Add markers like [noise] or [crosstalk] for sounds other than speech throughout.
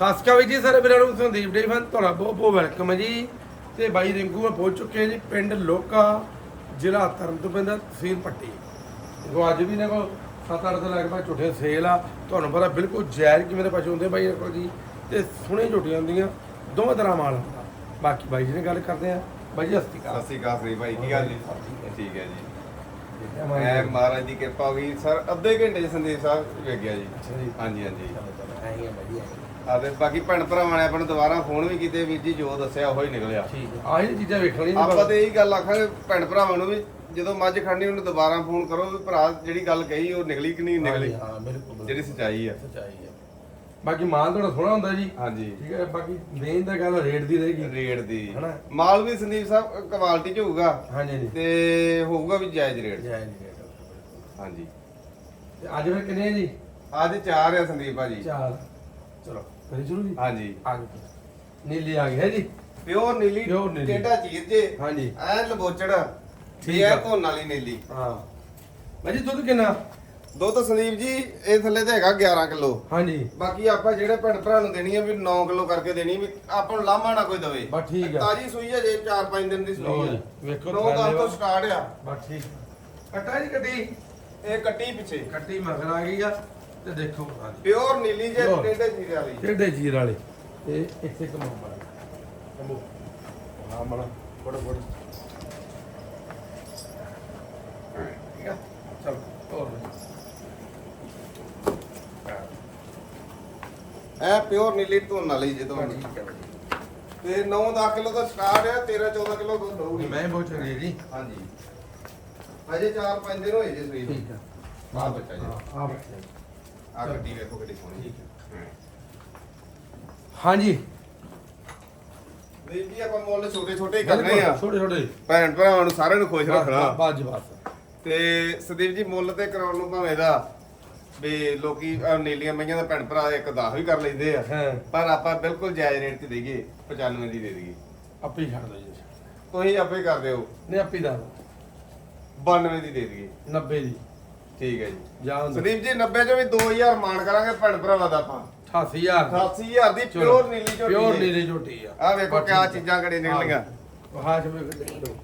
ਸਤਿ ਸ਼੍ਰੀ ਅਕਾਲ ਜੀ ਸਾਰੇ ਵੀਰਾਂ ਨੂੰ ਸੰਦੀਪ ਡੇ ਫਨ ਤੁਹਾਡਾ ਬਹੁਤ ਬਹੁਤ ਵੈਲਕਮ ਹੈ ਜੀ। ਤੇ ਬਾਈ ਰਿੰਕੂ ਮੈਂ ਪਹੁੰਚ ਚੁੱਕੇ ਜੀ ਪਿੰਡ ਲੋਕਾ ਜ਼ਿਲ੍ਹਾ ਤਰਨਤਾਰਨ ਦਾ ਤਹਿਸੀਲ ਪੱਟੀ। ਜੋ ਅੱਜ ਵੀ ਨੇ ਕੋ 7-8 ਦੇ ਲਗਭਗ ਝੂਠੇ ਸੇਲ ਆ ਤੁਹਾਨੂੰ ਪਤਾ ਬਿਲਕੁਲ ਜਾਇਜ਼ ਕਿਵੇਂ ਦੇ ਪਸ਼ੂ ਹੁੰਦੇ ਬਾਈ ਇਹਨਾਂ ਕੋਲ ਜੀ। ਤੇ ਸੋਹਣੇ ਝੂਟੀਆਂ ਹੁੰਦੀਆਂ ਦੋਵੇਂ ਤਰ੍ਹਾਂ ਮਾਲ ਹੁੰਦਾ। ਬਾਕੀ ਬਾਈ ਜੀ ਨੇ ਗੱਲ ਕਰਦੇ ਆ। ਬਾਈ ਜੀ ਹਸਤੀ ਸਤਿ ਸ਼੍ਰੀ ਅਕਾਲ ਸ੍ਰੀ ਭਾਈ ਕੀ ਹਾਲ ਜੀ? ਠੀਕ ਹੈ ਜੀ। ਮੈਂ ਮਹਾਰਾਜ ਦੀ ਕਿਰਪਾ ਹੋ ਗਈ। ਸਰ ਅੱਧੇ ਘੰਟੇ ਚ ਸੰਦੀਪ ਸਾਹਿਬ ਵੇਖ ਗਿਆ ਜੀ। ਹਾਂਜੀ ਹਾਂਜੀ। ਆ ਤੇ ਬਾਕੀ ਭੈਣ ਭਰਾਵਾਂ ਨੇ ਆਪਾਂ ਨੂੰ ਦੁਬਾਰਾ ਫੋਨ ਵੀ ਕੀਤੇ ਵੀਰ ਜੀ ਜੋ ਦੱਸਿਆ ਉਹ ਹੀ ਨਿਕਲਿਆ। ਠੀਕ ਆ ਆਹ ਚੀਜ਼ਾਂ ਵੇਖਣੀਆਂ ਆਪਾਂ ਤੇ ਇਹੀ ਗੱਲ ਆਖਾਂਗੇ ਭੈਣ ਭਰਾਵਾਂ ਨੂੰ ਵੀ ਜਦੋਂ ਮੱਝ ਖੜਨੀ ਉਹਨੂੰ ਦੁਬਾਰਾ ਫੋਨ ਕਰੋ ਵੀ ਭਰਾ ਜਿਹੜੀ ਗੱਲ ਕਹੀ ਉਹ ਨਿਕਲੀ ਕਿ ਨਹੀਂ ਨਿਕਲੀ? ਹਾਂ ਬਿਲਕੁਲ ਜਿਹੜੀ ਸੱਚਾਈ ਆ। ਸੱਚਾਈ ਹੈ ਬਾਕੀ ਮਾਲ ਤੁਹਾਡਾ ਸੋਹਣਾ ਹੁੰਦਾ ਜੀ। ਹਾਂਜੀ। ਠੀਕ ਹੈ ਬਾਕੀ ਮੇਨ ਤਾਂ ਗੱਲ ਰੇਟ ਦੀ ਰਹੇਗੀ। ਰੇਟ ਦੀ। ਹਨਾ? ਮਾਲ ਵੀ ਸੰਦੀਪ ਸਾਹਿਬ ਕੁਆਲਿਟੀ ਚ ਹੋਊਗਾ। ਹਾਂਜੀ ਜੀ ਤੇ ਹੋਊਗਾ ਵੀ ਜਾਇਜ਼ ਰੇਟ। ਜੈ ਜੀ ਰੇਟ ਹਾਂਜੀ। ਤੇ ਅੱਜ ਫਿਰ ਕਿੰਨੇ ਆ ਜੀ? ਅੱਜ ਚਾਰ ਆ ਸੰਦੀਪ ਭਾਜੀ। ਚਾਰ। ਚਲੋ। ਕਰੀ ਸ਼ੁਰੂ ਜੀ। ਹਾਂਜੀ। ਆ ਗਈ। ਨੀਲੀ ਆ ਗਈ ਹੈ ਜੀ? ਪਿਓਰ ਨੀਲੀ Pure ਨੀਲੀ। ਟੇਡਾ ਚੀਰ ਜੇ। ਹਾਂਜੀ। ਐ ਲਬੋਚੜ। ਠੀਕ ਠੀਕ। ਧੋਣ ਵਾਲੀ ਨੀਲੀ। ਹਾਂ। ਭਾਜੀ ਦੁੱਧ ਕਿੰਨਾ? ਦੁੱਧ ਸੰਦੀਪ ਜੀ ਇਹ ਥੱਲੇ ਤੇ ਹੈਗਾ 11 ਕਿਲੋ। ਹਾਂਜੀ। ਬਾਕੀ ਆਪਾਂ ਜਿਹੜੇ ਭੈਣ ਭਰਾ ਨੂੰ ਦੇਣੀ ਆ ਵੀ 9 ਕਿਲੋ ਕਰਕੇ ਦੇਣੀ ਵੀ ਆਪਾਂ ਨੂੰ ਲਾਮਾ ਨਾ ਕੋਈ ਦਵੇ। ਬਸ ਠੀਕ ਆ। ਤਾਜੀ ਸੂਈ ਹੈ ਜੇ 4-5 ਦਿਨ ਦੀ ਲਓ ਸੂਈ ਜੀ, ਹੈ ਵੇਖੋ 9 ਥੱਲੇ ਦਸ ਤੋਂ ਵਾ। ਸਟਾਰਟ ਆ। ਬਸ ਠੀਕ। ਕੱਟਾ ਜੀ ਕੱਟੀ? ਇਹ ਕੱਟੀ ਪਿੱਛੇ। ਕੱਟੀ ਮਗਰ ਆ ਗਈ ਆ। ਤੇ ਦੇਖੋ ਪਿਓਰ ਨੀਲੀ ਜੇ ਲਓ। ਟੇਡੇ ਚੀਰੇ ਵਾਲੀ। ਟੇਡੇ ਜੀਰ ਵਾਲੇ। ਤੇ ਇੱਥੇ ਕਮਾਉਣਾ ਕਮੋ ਹਾਂ ਮਣਾ ਫੜ ਫੜ। ਠੀਕ ਆ? ਚਲ ਹੋਰ ਐ ਪਿਓਰ ਨੀਲੀ ਧੋਣ ਵਾਲੀ ਜੇ ਠੀਕ ਹੈ ਭਾਜੀ ਤੇ 9-10 ਕਿਲੋ ਤੋਂ ਸਟਾਰਟ ਆ 13-14 ਕਿਲੋ ਦੁੱਧ ਦਊਗੀ ਮੈਂ ਬਹੁਤ ਚੰਗੀ ਜੀ। ਹਾਂਜੀ। ਅਜੇ 4-5 ਦਿਨ ਹੋਏ ਜੇ ਨੂੰ। ਠੀਕ ਆ। ਆ ਬੱਚਾ ਜੀ। ਆ ਬੱਚਾ ਜੀ। ਆ ਗੱਡੀ ਵੇਖੋ ਕਿੱਡੀ ਸੋਹਣੀ ਠੀਕ ਹੈ। ਹਾਂਜੀ। ਵੀਰ ਜੀ ਆਪਾਂ ਮੁੱਲ ਛੋਟੇ ਛੋਟੇ ਹੀ ਕਰਨੇ ਆ। ਛੋਟੇ ਛੋਟੇ ਭੈਣ ਭਰਾਵਾਂ ਨੂੰ ਸਾਰਿਆਂ ਨੂੰ ਖੁਸ਼ ਰੱਖਣਾ। ਬਾਜ ਬਾਸ ਤੇ ਸੰਦੀਪ ਜੀ ਮੁੱਲ ਤੇ ਕਰਾਉਣ ਨੂੰ ਭਾਵੇਂ ਦਾ ਵੀ ਲੋਕੀ ਆਹ ਨੀਲੀਆਂ ਮਈਆਂ ਦਾ ਭੈਣ ਭਰਾ ਇੱਕ 10 ਵੀ ਕਰ ਲੈਂਦੇ ਆ। ਹਾਂ। ਪਰ ਆਪਾਂ ਬਿਲਕੁਲ ਜਾਇਜ਼ ਰੇਟ 'ਚ ਦੇਈਏ 95 ਦੀ ਦੇ ਦਈਏ। ਆਪੇ ਹੀ ਛੱਡ ਦੋ ਜੀ। ਤੁਸੀਂ ਆਪੇ ਕਰ ਦਿਓ। ਨਹੀਂ ਆਪੇ ਦਾ। 92 ਦੀ ਦੇ ਦਈਏ। 90 ਦੀ। ਠੀਕ ਹੈ ਜੀ। ਜਾਂ ਸੰਦੀਪ ਜੀ 90 ਚੋਂ ਵੀ 2000 ਮਾਨ ਕਰਾਂਗੇ ਭੈਣ ਭਰਾਵਾਂ ਦਾ ਆਪਾਂ। 88000 88000 ਦੀ ਪਿਓਰ ਨੀਲੀ ਝੋਟੀ ਪਿਓਰ। ਨੀਲੀ ਝੋਟੀ ਆ। ਆਹ ਵੇਖੋ ਕਿਆ ਚੀਜ਼ਾਂ ਘੜੇ ਨਿਕਲੀਆਂ ਹਾਂ। ਜਿਵੇਂ ਦੋ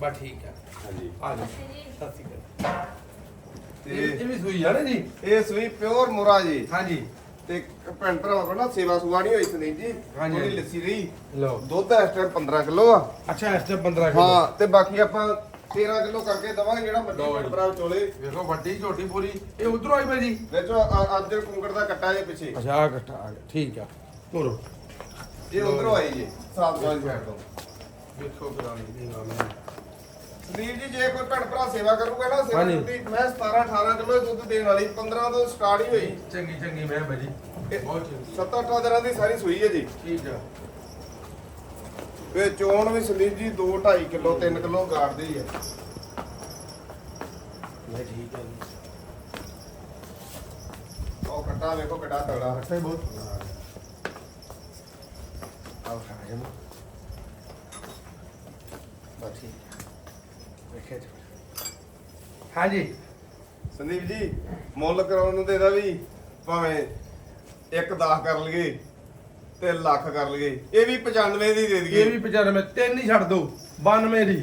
ਬਾ ਠੀਕ ਆ। ਹਾਂਜੀ। ਆ ਜਾ ਸਤਿ ਸ਼੍ਰੀ ਅਕਾਲ। ਇਹ ਤੇ ਇਹ ਵੀ ਸੂਈ ਆ ਨਾ ਜੀ? ਇਹ ਸੂਈ ਪਿਓਰ ਮੁਰਾ ਜੀ। ਹਾਂਜੀ। ਤੇ ਭੈਣ ਭਰਾਵਾਂ ਕੋਲ ਨਾ ਸੇਵਾ ਸੁਵਾ ਨਹੀਂ ਹੋਈ ਸੰਦੀਪ ਜੀ। ਹਾਂਜੀ। ਉਹਦੀ ਲੱਸੀ ਰਹੀ ਲਓ। ਦੁੱਧ ਇਸ ਟਾਈਮ 15 ਕਿਲੋ ਆ। ਅੱਛਾ ਇਸ ਤੇ 15 ਕਿਲੋ। ਹਾਂ ਤੇ ਬਾਕੀ ਆਪਾਂ 13 ਕਿਲੋ ਕਰਕੇ ਦਵਾਂਗੇ ਜਿਹੜਾ। ਭੈਣ ਭਰਾ ਚੋਲੇ। ਵੇਖੋ ਵੱਡੀ ਝੋਟੀ ਪੂਰੀ। ਇਹ ਉਧਰੋਂ ਆਈ ਭਾਜੀ ਵਿੱਚ ਅੱਜ ਕੁੰਗੜ ਦਾ ਕੱਟਾ ਜੇ ਪਿੱਛੇ। ਅੱਛਾ ਆ ਇਕੱਠਾ ਆ ਗਿਆ। ਠੀਕ ਆ। ਤੋਰੋ ਇਹ ਉਧਰੋਂ ਆਈ ਜੀ ਸਾਫ਼ ਸਾਫ਼ ਸਾਈਡ ਤੋਂ। ਵੇਖੋ ਗਰਾਮੀ ਦੀ ਨਾਮ ਸੰਦੀਪ ਜੀ ਜੇ ਕੋਈ ਭੈਣ ਭਰਾ ਸੇਵਾ ਕਰੂਗਾ ਨਾ ਸੇਵਾ। ਕਰਦੀ ਮੈਂ 17 18 ਕਿਲੋ ਦੁੱਧ ਦੇਣ ਵਾਲੀ 15 ਤੋਂ ਸਟਾਰਟ ਹੀ ਹੋਈ। ਚੰਗੀ ਚੰਗੀ ਮੈਂ ਭਾਜੀ ਇਹ ਬਹੁਤ ਚੰਗੀ। 7 8 ਦਿਨਾਂ ਦੀ ਸਾਰੀ ਸੂਈ ਹੈ ਜੀ। ਠੀਕ ਆ। ਇਹ ਚੋਣ ਵੀ ਸੰਦੀਪ ਜੀ 2 2.5 ਕਿਲੋ 3 ਕਿਲੋ ਗਾੜਦੇ ਹੀ ਮੈਂ ਠੀਕ ਜੀ। ਉਹ ਕੱਟਾ ਵੇਖੋ ਕਿੱਡਾ ਤਗੜਾ। ਅੱਛਾ ਬਹੁਤ ਆਹ ਖਾ ਗਿਆ ਮੈਂ ਬਸ ਠੀਕ ਆ। ਵੇਖੇ ਜੀ। ਹਾਂਜੀ। ਸੰਦੀਪ ਜੀ ਮੁੱਲ ਕਰਾਉਣ ਨੂੰ ਤੇ ਇਹਦਾ ਵੀ ਭਾਵੇਂ 1 10 ਕਰ ਲਈਏ। ਤੇ ਲੱਖ ਕਰ ਲਈਏ। ਇਹ ਵੀ 95 ਦੀ ਦੇ ਇਹ ਦਈਏ ਵੀ 95 ਤਿੰਨ ਹੀ ਛੱਡ ਦੋ 92 ਦੀ।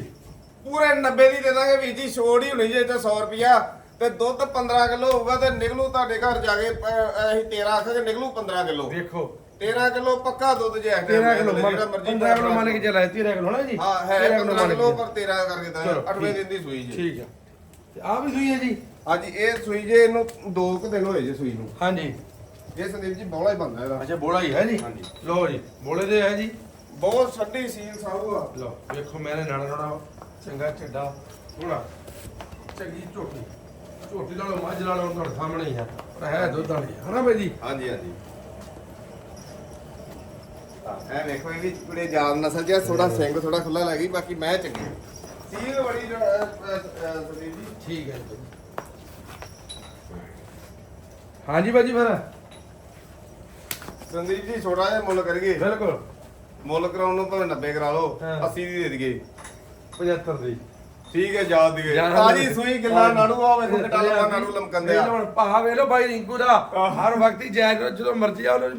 ਪੂਰੇ 90 ਦੀ ਦੇ ਦਾਂਗੇ ਵੀਰ ਜੀ ਛੋੜ ਹੀ ਹੋਣੀ ਜੇ ਤੇ 100 ਰੁਪਿਆ ਤੇ ਦੁੱਧ 15 ਕਿਲੋ ਹੋਊਗਾ ਤੇ ਨਿਕਲੂ ਤੁਹਾਡੇ ਘਰ ਜਾ ਕੇ ਅਸੀਂ 13 ਆਖਾਂਗੇ ਨਿਕਲੂ 15 ਕਿਲੋ। ਵੇਖੋ 13 ਕਿਲੋ ਪੱਕਾ ਦੁੱਧ ਜੇ ਇਸ 13 time ਕਿਲੋ ਜਿਹੜਾ ਮਰਜ਼ੀ 15 ਕਿਲੋ ਮੰਨ ਕੇ ਚੱਲਾ 13 ਕਿਲੋ ਨਾ ਜੀ? ਹਾਂ ਹੈ 13 15 ਮੰਨ ਕਿਲੋ। ਪਰ 13 ਕਰਕੇ ਤਾਂ ਚਲੋ, 8ਵੇਂ ਠੀਕ। ਦਿਨ ਦੀ ਸੂਈ ਜੀ। ਠੀਕ ਆ। ਤੇ ਆ ਵੀ ਸੂਈ ਹੈ ਜੀ? ਹਾਂਜੀ ਇਹ ਸੂਈ ਜੇ ਇਹਨੂੰ 2 ਕੁ ਦਿਨ ਹੋਏ ਜੇ ਸੂਈ ਨੂੰ। ਹਾਂਜੀ। ਇਹ ਸੰਦੀਪ ਜੀ ਬੌਲਾ ਹੀ ਬੰਦਾ ਇਹਦਾ। ਅੱਛਾ ਬੋਲਾ ਹੀ ਹੈ ਜੀ? ਹਾਂਜੀ। ਲਓ ਜੀ ਬੋਲੇ ਦੇ ਹੈ ਜੀ? ਬਹੁਤ ਛੱਡੀ ਸੀਲ ਸਾਊ ਆ ਲਓ ਵੇਖੋ ਮੇਰੇ ਨਾੜਾ ਨਾੜਾ ਚੰਗਾ ਚੱਡਾ ਹੋਣਾ ਚੰਗੀ ਝੋਟੀ। ਝੋਟੀ ਨਾਲੋਂ ਮੱਝ ਨਾਲੋਂ ਤੁਹਾਡੇ ਸਾਹਮਣੇ ਹੀ ਆ ਪਰ ਹੈ ਦੁੱਧ ਵਾਲੀ ਹੈ ਨਾ ਬਾਈ ਜੀ? ਹਾਂਜੀ ਹਾਂਜੀ। ਐ ਵੇਖੋ ਇਹ ਵੀ ਕੁੜੇ ਜਾਨ ਨਸਲ ਜਿਹਾ ਥੋੜਾ ਸਿੰਘ ਥੋੜਾ ਖੁੱਲਾ ਲੱਗੀ ਬਾਕੀ ਮੈਂ ਚੰਗੀ ਸੀਲ ਬੜੀ ਜੋ- ਅਹ, ਅਹ, ਅਹ, ਸੰਦੀਪ ਜੀ। ਠੀਕ ਹੈ ਜੀ। ਹਾਂਜੀ ਬਾਜੀ ਫਿਰ। ਸੰਦੀਪ ਜੀ ਛੋਟਾ ਜਿਹਾ ਮੁੱਲ ਕਰੀਏ। ਬਿਲਕੁਲ। ਮੁੱਲ ਕਰਾਉਣ ਨੂੰ ਭਾਵੇਂ 90 ਕਰਾ ਲਓ ਹਾਂ। 80 ਦੀ ਦੇ ਦਈਏ। 75 ਦੀ। ਠੀਕ ਹੈ ਯਾਦ ਦੀ ਤਾਜੀ ਸੂਈ ਗਿੱਲਾ ਨਾੜੂ ਆ ਵੇਖੋ ਲੰਮਾ ਨਾੜੂ ਲਮਕੰਦੇ ਆ। ਹੁਣ ਭਾ ਵੇਲੋ ਬਾਈ ਰਿੰਕੂ ਦਾ। ਹਰ ਵਕਤ ਹੀ ਜਾਇਜ਼ ਜਦੋਂ ਮਰਜ਼ੀ ਆਓ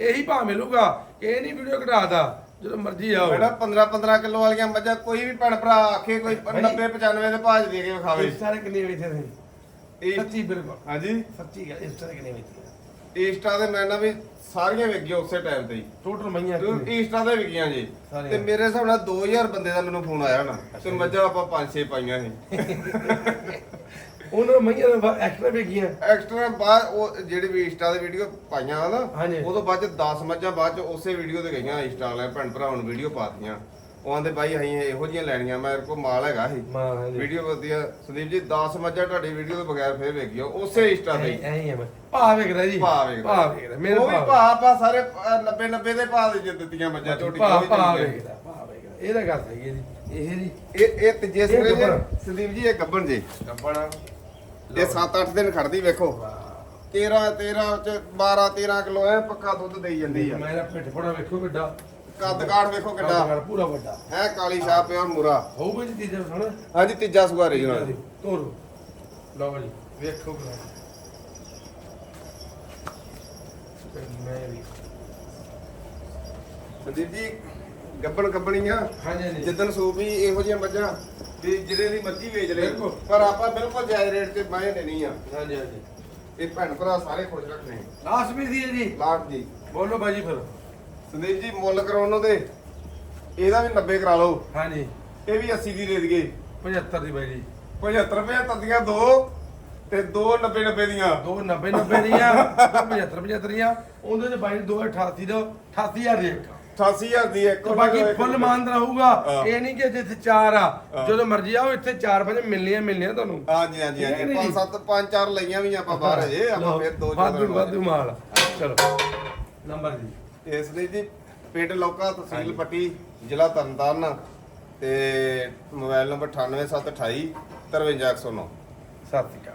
ਇਹੀ ਭਾ ਮਿਲੂਗਾ। ਇਹ ਨਹੀਂ ਵੀਡੀਓ ਘਟਾਦਾ ਜਦੋਂ ਮਰਜ਼ੀ ਆਓ। ਬੇਟਾ 15 15 ਕਿਲੋ ਵਾਲੀਆਂ ਮੱਝਾਂ ਕੋਈ ਵੀ ਭੈਣ ਭਰਾ ਆਖੇ ਕੋਈ 90 95 ਦੇ ਭਾਜ ਦੇ ਕੇ ਵਿਖਾਵੇ। ਇਸ ਤਰ੍ਹਾਂ ਕਿੰਨੇ ਵੇਚੇ ਸੀ ਇਹ ਸੱਚੀ ਬਿਲਕੁਲ। ਹਾਂਜੀ। ਸੱਚੀ ਗੱਲ ਇਸ ਤਰ੍ਹਾਂ ਕਿੰਨੇ ਵੇਚੇ? ਈਸਟਾ ਦੇ ਮੈਂ ਨਾ ਵੀ ਸਾਰੀਆਂ ਵਿਕ ਉਸੇ ਟਾਈਮ ਤੇ ਹੀ ਟੋਟਲ ਮਈਆਂ ਕਿੰਨੇ? ਈਸਟਾ ਦੇ ਵਿਕੀਆਂ ਜੀ ਸਾਰੀਆਂ। ਤੇ ਮੇਰੇ ਹਿਸਾਬ ਨਾਲ 2000 ਬੰਦੇ ਦਾ ਮੈਨੂੰ ਫੋਨ ਆਇਆ ਨਾ ਤੇ ਮੱਝਾਂ ਆਪਾਂ 5-6 ਪਾਈਆਂ ਸੀ [laughs] ਉਹਨਾਂ ਮਈਆਂ ਦਾ ਐਕਸਟਰਾ ਵੇਚੀਆਂ ਐਕਸਟਰਾ ਬਾਅਦ ਉਹ ਜਿਹੜੀ ਵੀ ਇੰਸਟਾ ਦੇ ਵੀਡੀਓ ਪਾਈਆਂ ਨਾ ਹਾਂਜੀ। ਉਦੋਂ ਬਾਅਦ ਚ 10 ਮੱਝਾਂ ਬਾਅਦ ਚ ਉਸੇ ਵੀਡੀਓ ਤੇ ਗਈਆਂ ਇੰਸਟਾ ਵਾਲੇ ਭੈਣ ਭਰਾਵਾਂ ਨੂੰ ਵੀਡੀਓ ਪਾਤੀਆਂ ਉਹ ਆਂਦੇ ਬਾਈ ਅਸੀਂ ਇਹੋ ਜਿਹੀਆਂ ਲੈਣੀਆਂ ਮੇਰੇ ਕੋਲ ਮਾਲ ਹੈਗਾ ਸੀ। ਮਾਂ ਹਾਂਜੀ ਵੀਡੀਓ ਵਧੀਆ। ਸੰਦੀਪ ਜੀ 10 ਮੱਝਾਂ ਤੁਹਾਡੀ ਵੀਡੀਓ ਤੋਂ ਬਗੈਰ ਫੇਰ ਵੇਖਿਓ। ਉਸੇ ਇੰਸਟਾ ਤੇ ਹੀ। ਐਂ ਹੀ ਹੈ ਮੈਂ। ਭਾ ਵੇਖਦਾ ਜੀ। ਭਾ ਵੇਖਦਾ। ਭਾ ਵੇਖਦਾ। ਮੇਰੇ ਉਹ ਵੀ ਭਾ ਭਾ ਆਪਾਂ ਸਾਰੇ 90 90 ਦੇ ਭਾਅ ਦੇ ਦਿੱਤੀਆਂ ਮੱਝਾਂ ਝੋਟੀ ਭਾ ਕੋਈ ਭਾ ਨਹੀਂ ਵੇਖਦਾ ਭਾ ਵੇਖਦਾ। ਇਹਦਾ ਗੱਲ ਸਹੀ ਹੈ ਜੀ। ਇਹ ਜੀ। ਇਹ ਇਹ ਤੀਜੇ ਇਹ ਸੂਰੇ ਗੱਭਣ। ਸੰਦੀਪ ਜੀ ਇਹ ਗੱਬਣ ਜੀ। ਕੱਪੜਾ ਇਹ 7-8 ਦਿਨ ਖੜਦੀ ਵੇਖੋ। 13 13 ਚ 12 13 ਕਿਲੋ ਐ ਪੱਕਾ ਦੁੱਧ ਦੇਈ ਜਾਂਦੀ ਆ। ਮੇਰਾ ਪਿੱਠ ਫੋੜਾ ਵੇਖੋ ਕਿੱਡਾ। ਕੱਦ ਕਾਠ ਵੇਖੋ ਕਿੱਡਾ। ਪੂਰਾ ਵੱਡਾ। ਹੈ ਕਾਲੀ ਛਾਪ ਪਿਆ ਮੂਰਾ। ਹੋਊਗਾ ਜੀ ਤੀਜਾ ਸੁਣ? ਹਾਂਜੀ ਤੀਜਾ ਸੁਆ ਰਹੀ ਉਹਨਾਂ ਤੋਰੋ। ਲਓ ਜੀ ਵੇਖੋ ਬਲਾ ਮੈਂ ਵੀ ਸੰਦੀਪ ਜੀ ਗੱਬਣ ਗੱਬਣੀਆਂ ਹਾਂਜੀ ਹਾਂਜੀ। ਜਿੱਦਣ ਸੂਪ ਵੀ ਇਹੋ ਜਿਹੀਆਂ ਮੱਝਾਂ ਵੀ ਜਿਹੜੇ ਦੀ ਮਰਜ਼ੀ ਵੇਚ ਲੈ। ਬਿਲਕੁਲ। ਪਰ ਆਪਾਂ ਬਿਲਕੁਲ ਜਾਇਜ਼ ਰੇਟ ਤੇ ਮੈਂ ਦੇਣੀ ਆ। ਹਾਂਜੀ ਹਾਂਜੀ। ਇਹ ਭੈਣ ਭਰਾ ਸਾਰੇ ਖੁਸ਼ ਰੱਖਣੇ। ਲਾਸਟ ਵੀ ਸੀ ਜੀ। ਲਾਟ ਜੀ। ਬੋਲੋ ਬਾਜੀ ਫਿਰ। ਸੰਦੀਪ ਜੀ ਮੁੱਲ ਕਰਾਉਣ ਨੂੰ ਤੇ ਇਹਦਾ ਵੀ 90 ਕਰਾ ਲਓ। ਹਾਂਜੀ। ਇਹ ਵੀ 80 ਦੀ ਦੇ ਦਈਏ। 75 ਦੀ ਬਾਈ ਜੀ 75 ਰੁਪਏ ਤਦੀਆਂ ਦੋ ਤੇ ਦੋ 90 90 ਦੀਆਂ। ਦੋ 90 90 ਦੀਆਂ ਦੋ 75 75 ਦੀਆਂ। ਉਹਦੇ ਚ ਬਾਈ ਦੋ 88 ਦਾ 88000 ਦੀ ਇੱਕ। 88000 ਦੀ ਇੱਕ। ਬਾਕੀ ਫੁੱਲ ਮਾਨਦਰਾ ਹੋਊਗਾ ਹਾਂ। ਇਹ ਨਹੀਂ ਕਿ ਜਿੱਥੇ ਚਾਰ ਆ। ਜਦੋਂ ਮਰਜ਼ੀ ਆਓ ਇੱਥੇ ਚਾਰ ਪੰਜ ਮਿਲਣੀਆਂ ਮਿਲਣੀਆਂ ਤੁਹਾਨੂੰ। ਹਾਂਜੀ ਹਾਂਜੀ ਹਾਂਜੀ। ਪੰਜ? ਸੱਤ ਪੰਜ ਚਾਰ ਲਈਆਂ ਵੀ ਆਪਾਂ ਬਾਹਰ ਅਜੇ ਆਪਾਂ ਫਿਰ ਦੋ ਵਾਧੂ ਚਾਰ ਵਾਧੂ ਮਾਲ। ਚਲੋ। ਨੰਬਰ ਜੀ ਇਸ ਲਈ ਜੀ ਪਿੰਡ ਲੋਕਾ ਤਹਿਸੀਲ। ਪੱਟੀ ਜ਼ਿਲ੍ਹਾ ਤਰਨਤਾਰਨ ਤੇ ਮੋਬਾਈਲ ਨੰਬਰ 98728 53109 ਸਤਿ ਸ਼੍ਰੀ ਅਕਾਲ